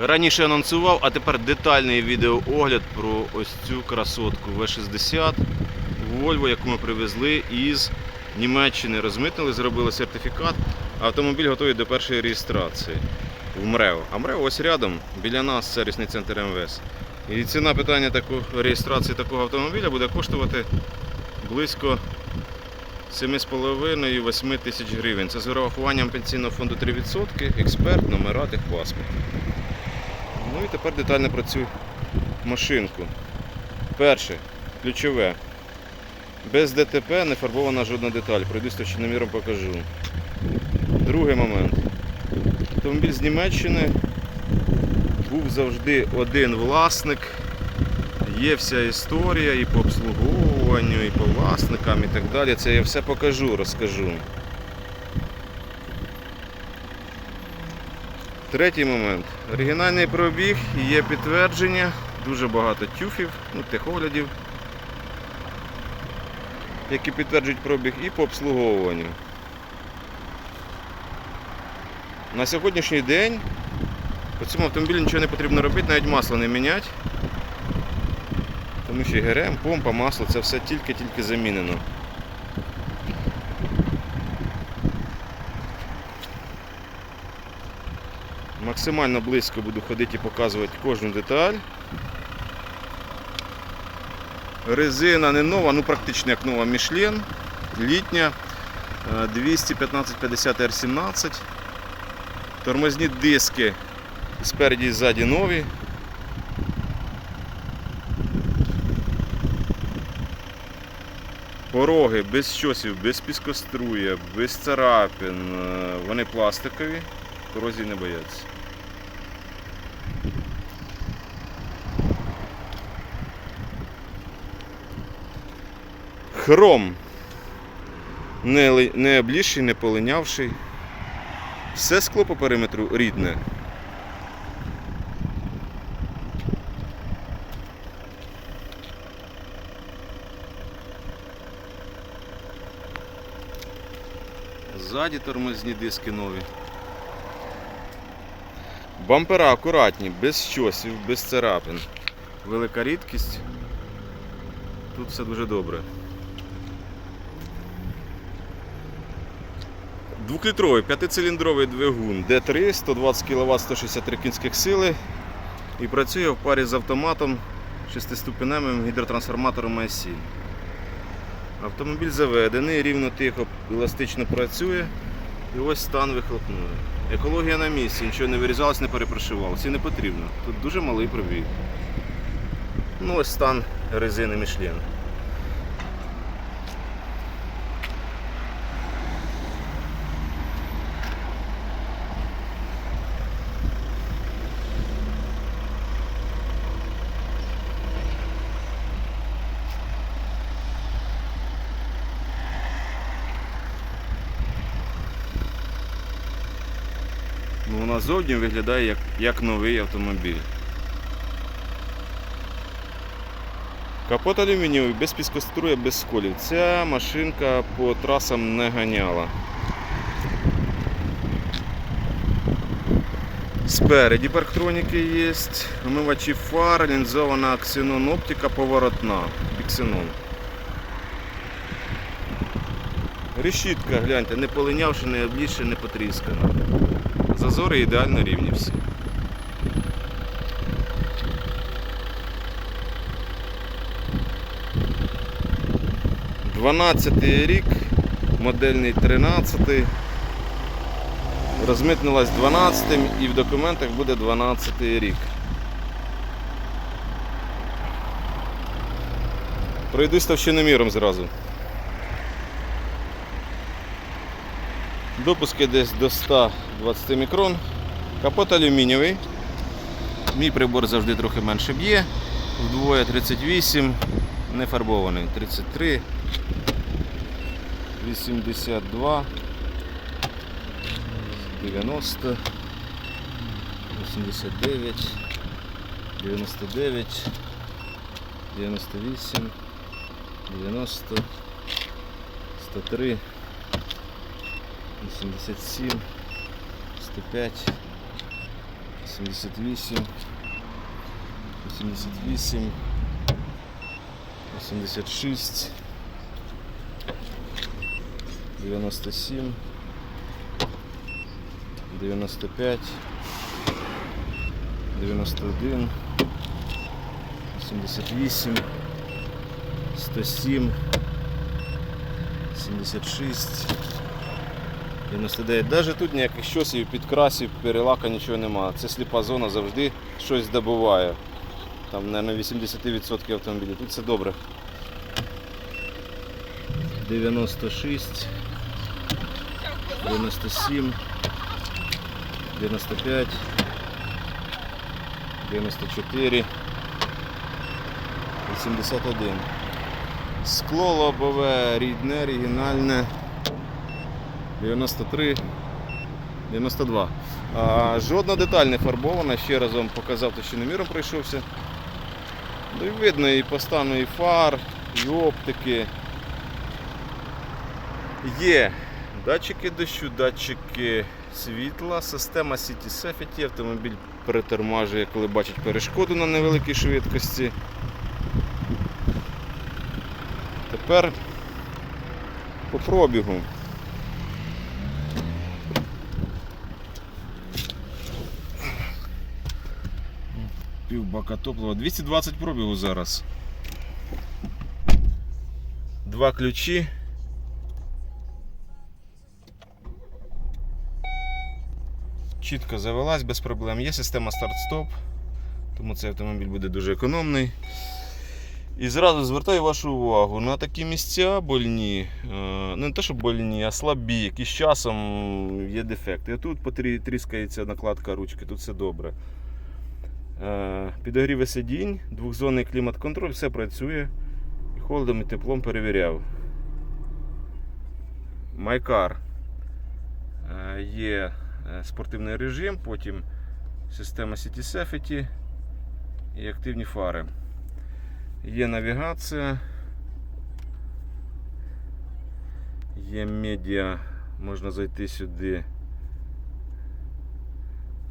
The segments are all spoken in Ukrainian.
Раніше анонсував, а тепер детальний відеоогляд про ось цю красотку V60 Volvo, яку ми привезли із Німеччини. Розмитнили, зробили сертифікат. Автомобіль готовий до першої реєстрації в МРЕО. А МРЕО ось рядом, біля нас сервісний центр МВС. І ціна питання такого, реєстрації такого автомобіля буде коштувати близько 7,5-8 тисяч гривень. Це з вирахуванням пенсійного фонду 3%, експерт, номера, техпаспорт. Ну і тепер детально про цю машинку. Перше, ключове. Без ДТП не фарбована жодна деталь. Пройдусь точноміром покажу. Другий момент. Автомобіль з Німеччини був завжди один власник. Є вся історія і по обслуговуванню, і по власникам, і так далі. Це я все покажу, розкажу. Третій момент. Оригінальний пробіг є підтвердження, дуже багато тюфів, ну, техоглядів, які підтверджують пробіг і по обслуговуванню. На сьогоднішній день по цьому автомобілю нічого не потрібно робити, навіть масло не міняти. Тому що ГРМ, помпа, масло це все тільки-тільки замінено. Максимально близько буду ходити і показувати кожну деталь. Резина не нова, ну практично як нова Michelin, літня, е, 215-50 R17. Тормозні диски спереді і ззаді нові. Пороги без щосів, без піскоструя, без царапин. Е, Вони пластикові, корозії не бояться. Хром. Не, не облізший, не полинявший. Все скло по периметру рідне. Ззаді тормозні диски нові. Бампера акуратні, без щосів, без царапин. Велика рідкість. Тут все дуже добре. Двохлітровий п'ятициліндровий двигун D3, 120 кВт, 163 кінських сили і працює в парі з автоматом шестиступеневим гідротрансформатором IC. Автомобіль заведений, рівно тихо, еластично працює. І ось стан вихлопної. Екологія на місці, нічого не вирізалось, не перепрошивалось. І не потрібно. Тут дуже малий пробіг. Ну ось стан резини Michelin. Вона зовні виглядає як, як новий автомобіль. Капот алюмінієвий, без піскоструя, без сколів. Ця машинка по трасам не ганяла. Спереді парктроніки є, омивачі фар, лінзована ксенон оптика поворотна. Біксенон. Решітка, гляньте, не полинявши, не облізши, не потріскана. Зазори ідеально рівні всі. Дванадцятий рік, модельний 13. Розмитнилась 12 і в документах буде 12 рік. Пройдусь товщиноміром зразу. Допуски десь до 120 мікрон. Капот алюмінієвий. Мій прибор завжди трохи менше б'є. Вдвоє 38, не фарбований. 33, 82, 90, 89, 99, 98, 90, 103. 87, 105, 88, 88, 86, 97, 95, 91, 88, 107, 76, 99. Навіть тут ніяких щосів, підкрасів, перелака нічого немає. Це сліпа зона завжди щось добуває. Там, мабуть, 80% автомобілів. Тут все добре. 96, 97, 95, 94, 81. Скло лобове, рідне, оригінальне. 93, 92. А, жодна деталь не фарбована, ще раз вам показав, товщиноміром пройшовся. Ну і видно і по стану і фар, і оптики. Є датчики дощу, датчики світла, система City Safety, автомобіль перетормажує, коли бачить перешкоду на невеликій швидкості. Тепер по пробігу. Пів топлива. 220 пробігу зараз. Два ключі. Чітко завелась без проблем. Є система старт-стоп, тому цей автомобіль буде дуже економний. І зразу звертаю вашу увагу на такі місця больні, е, не те, що больні, а слабі, які з часом є дефекти. Тут потрі- тріскається накладка ручки, тут все добре. Е, Підогріви сидінь, двохзонний клімат-контроль, все працює. І холодом і теплом перевіряв. Майкар Е, є е, спортивний режим, потім система City Safety і активні фари. Є навігація, є медіа, можна зайти сюди.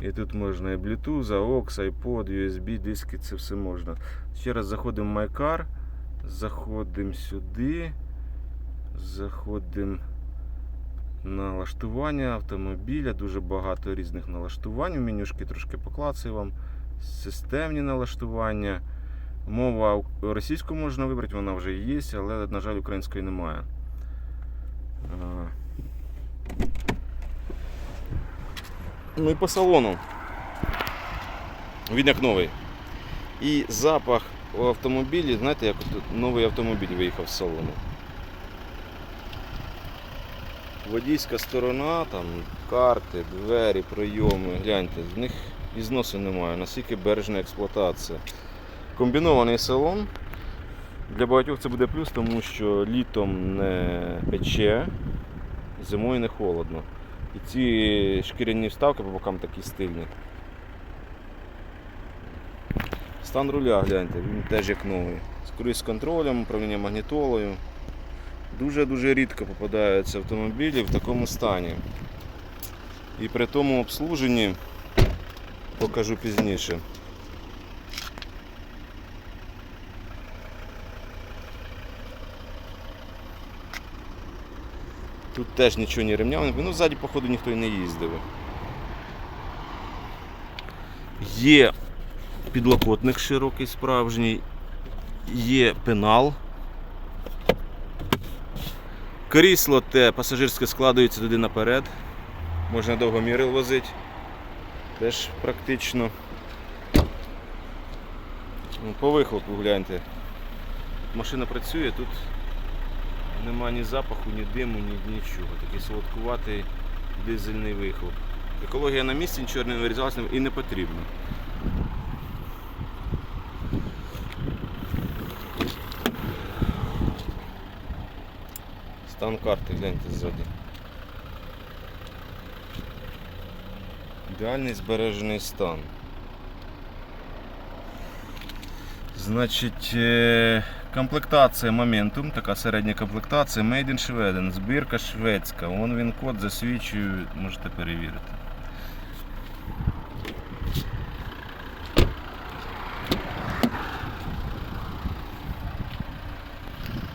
І тут можна і Bluetooth, AUX, iPod, USB, диски, це все можна. Ще раз заходимо в MyCar, заходимо сюди, заходимо на налаштування автомобіля, дуже багато різних налаштувань. Менюшки трошки поклацаю вам. Системні налаштування. Мова російську можна вибрати, вона вже є, але, на жаль, української немає. Ну і по салону. Він як новий. І запах у автомобілі, знаєте, як от новий автомобіль виїхав з салону. Водійська сторона, там карти, двері, прийоми, гляньте, в них і зносу немає, наскільки бережна експлуатація. Комбінований салон. Для багатьох це буде плюс, тому що літом не пече, зимою не холодно. І ці шкіряні вставки по бокам такі стильні. Стан руля, гляньте, він теж як новий. З круїз-контролем, управління магнітолою. Дуже-дуже рідко попадаються автомобілі в такому стані. І при тому обслуженні покажу пізніше. Тут теж нічого не ремняв, ну ззаді, походу, ніхто і не їздив. Є підлокотник широкий справжній, є пенал. Крісло те пасажирське складується туди наперед. Можна довгоміри возити. Теж практично. Ну, По вихлопу гляньте. Машина працює, тут нема ні запаху, ні диму, ні нічого. Такий солодкуватий дизельний вихлоп. Екологія на місці, нічого не вирізалася і не потрібно. Стан карти, гляньте ззаді. Ідеальний збережений стан. Значить, е, Комплектація Momentum, така середня комплектація, Made in Sweden, збірка шведська. Вон він код засвідчую, можете перевірити.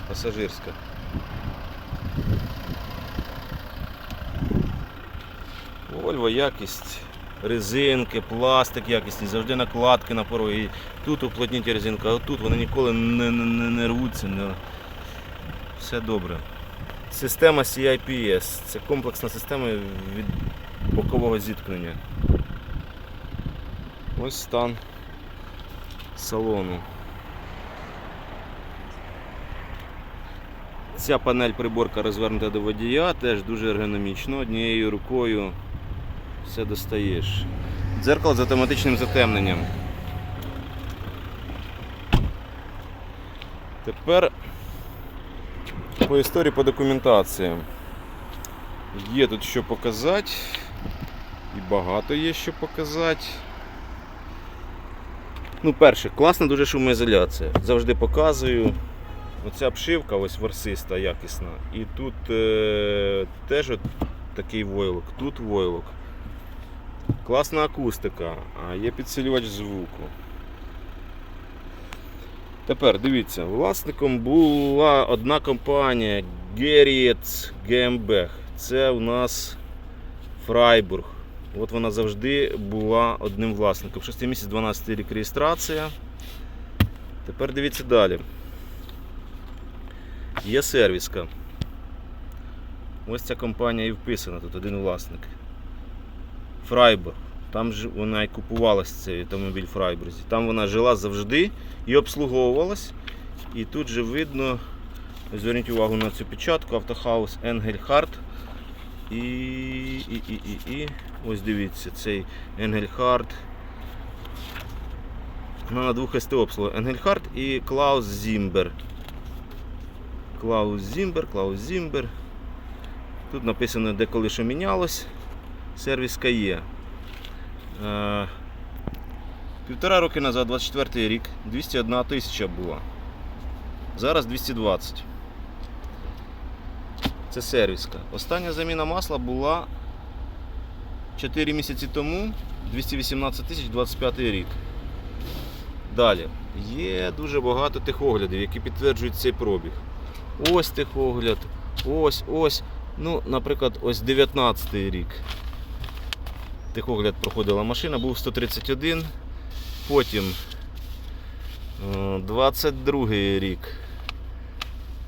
Пасажирська. Вольво якість. Резинки, пластик якісні, завжди накладки на пороги. Тут уплотніть резинку, а тут вони ніколи не, не, не рвуться. Не... Все добре. Система CIPS це комплексна система від бокового зіткнення. Ось стан салону. Ця панель приборка розвернута до водія, теж дуже ергономічно. Однією рукою все достаєш. Дзеркало з автоматичним затемненням. Тепер по історії по документації. Є тут що показати. І багато є що показати. Ну, перше, класна дуже шумоізоляція. Завжди показую. Оця обшивка ось ворсиста, якісна. І тут е, теж от такий войлок, тут войлок. Класна акустика, а є підсилювач звуку. Тепер дивіться, власником була одна компанія Gerriets GmbH. Це у нас Фрайбург. От вона завжди була одним власником. 6 місяць 12 рік реєстрація. Тепер дивіться далі. Є сервіска. Ось ця компанія і вписана, тут один власник. Фрайбург. Там ж вона і купувалась цей автомобіль в Фрайбурзі. Там вона жила завжди і обслуговувалась. І тут же видно, зверніть увагу на цю печатку, автохаус Енгельхарт. І, і, і, і, і ось дивіться, цей Енгельхарт. На двох СТ обслуга Енгельхарт і Клаус Зімбер. Клаус Зімбер, Клаус Зімбер. Тут написано де коли що мінялось. Сервіска є. Е, Півтора роки назад, 24 рік, 201 тисяча була. Зараз 220. Це сервіска. Остання заміна масла була 4 місяці тому, 218 тисяч 25 рік. Далі. Є дуже багато техоглядів, які підтверджують цей пробіг. Ось техогляд, ось, ось. Ну, наприклад, ось 19 рік. Техогляд проходила машина, був 131. Потім е, 22 рік.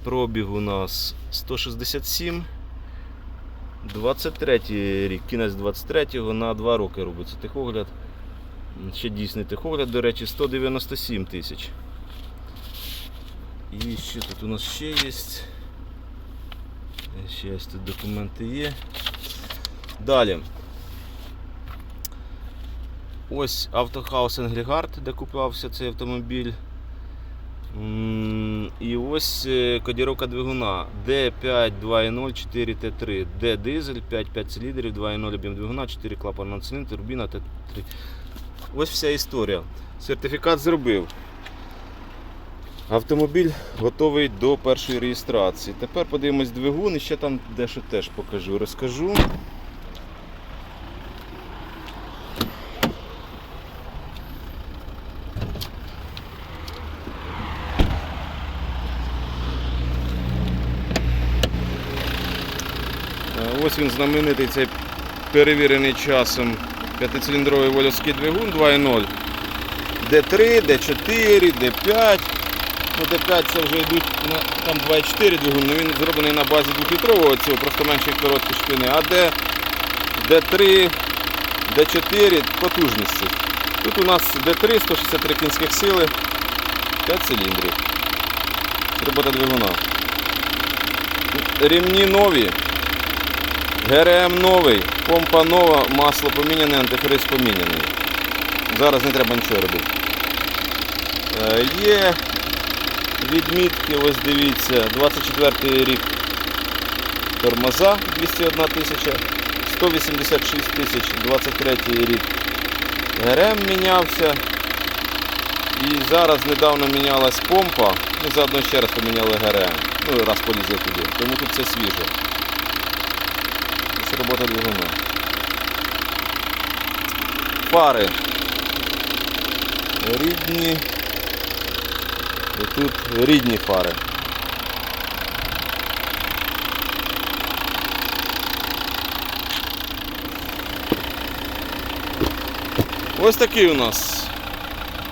Пробіг у нас 167. 23 рік, кінець 23-го на 2 роки робиться техогляд. Ще дійсний техогляд, до речі, 197 тисяч. І що тут у нас ще є? Ще ось тут документи є. Далі. Ось автохаус Енглігард, де купувався цей автомобіль. І ось е, кодіровка двигуна D5 2.0 4T3, D дизель 5-5 циліндрів, 2.0 об'єм двигуна, 4 клапана циліндр, турбіна Т3. Ось вся історія. Сертифікат зробив. Автомобіль готовий до першої реєстрації. Тепер подивимось двигун і ще там дещо теж покажу, розкажу. Е, Ось він знаменитий цей перевірений часом п'ятициліндровий вольовський двигун 2.0. D3, D4, D5. Ну, D5 це вже йдуть там 2.4 двигун, але він зроблений на базі 2-літрового цього, просто менші короткі шпини. А D, D3, D4 потужності. Тут у нас D3, 163 кінських сили, 5 циліндрів. Робота двигуна. Рівні нові. ГРМ новий, помпа нова, масло поміняне, антифриз поміняний. Зараз не треба нічого робити. Е, Є відмітки, ось дивіться, 24 рік тормоза 201 тисяча, 186 тисяч 23 рік ГРМ мінявся. І зараз недавно мінялась помпа, ми заодно ще раз поміняли ГРМ. Ну раз полізли туди, тому тут все свіже работа двигуна. Фари рідні. І тут рідні фари. Ось такий у нас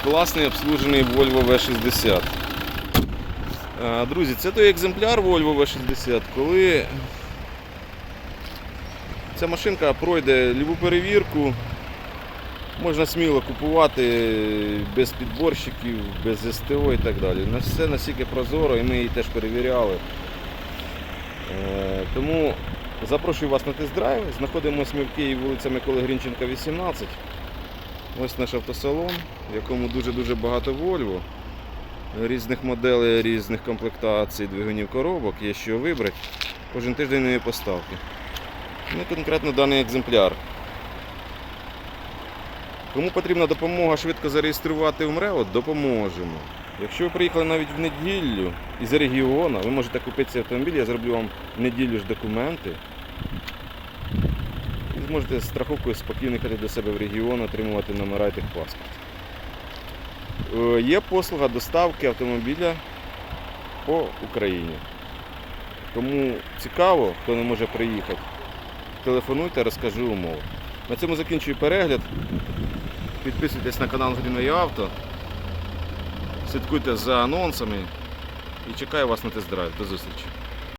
класний обслужений Volvo V60. Е, друзі, це той екземпляр Volvo V60, коли ця машинка пройде ліву перевірку, можна сміло купувати без підборщиків, без СТО і так далі. На все настільки прозоро і ми її теж перевіряли. Е, Тому запрошую вас на тест-драйв. Знаходимося ми в Києві вулиця Миколи Грінченка, 18. Ось наш автосалон, в якому дуже-дуже багато Volvo. Різних моделей, різних комплектацій, двигунів коробок, є що вибрати. Кожен тиждень нові поставки. Ну, конкретно даний екземпляр. Кому потрібна допомога швидко зареєструвати в МРЕО, допоможемо. Якщо ви приїхали навіть в неділю із регіону, ви можете купити цей автомобіль, я зроблю вам в неділю ж документи. І зможете з страховкою спокійно їхати до себе в регіон, отримувати номера і техпаспорт. Е, Є послуга доставки автомобіля по Україні. Кому цікаво, хто не може приїхати, телефонуйте, розкажу умови. На цьому закінчую перегляд. Підписуйтесь на канал Гріної Авто. Слідкуйте за анонсами і чекаю вас на тест-драйв. До зустрічі.